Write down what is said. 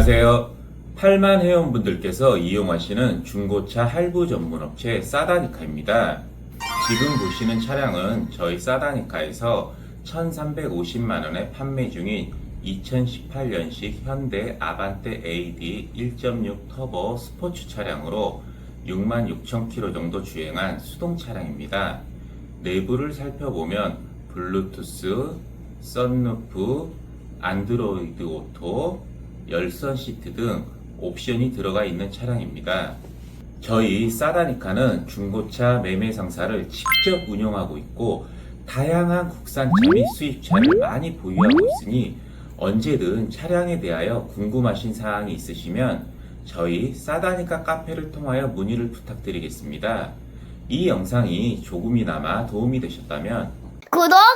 안녕하세요. 8만 회원분들께서 이용하시는 중고차 할부 전문 업체 사다니카입니다. 지금 보시는 차량은 저희 사다니카에서 1,350만 원에 판매 중인 2018년식 현대 아반떼 AD 1.6 터보 스포츠 차량으로 6만 6천 킬로 정도 주행한 수동 차량입니다. 내부를 살펴보면 블루투스, 썬루프, 안드로이드 오토, 열선 시트 등 옵션이 들어가 있는 차량입니다. 저희 사다니카는 중고차 매매 상사를 직접 운영하고 있고 다양한 국산차 및 수입차를 많이 보유하고 있으니 언제든 차량에 대하여 궁금하신 사항이 있으시면 저희 사다니카 카페를 통하여 문의를 부탁드리겠습니다. 이 영상이 조금이나마 도움이 되셨다면 구독,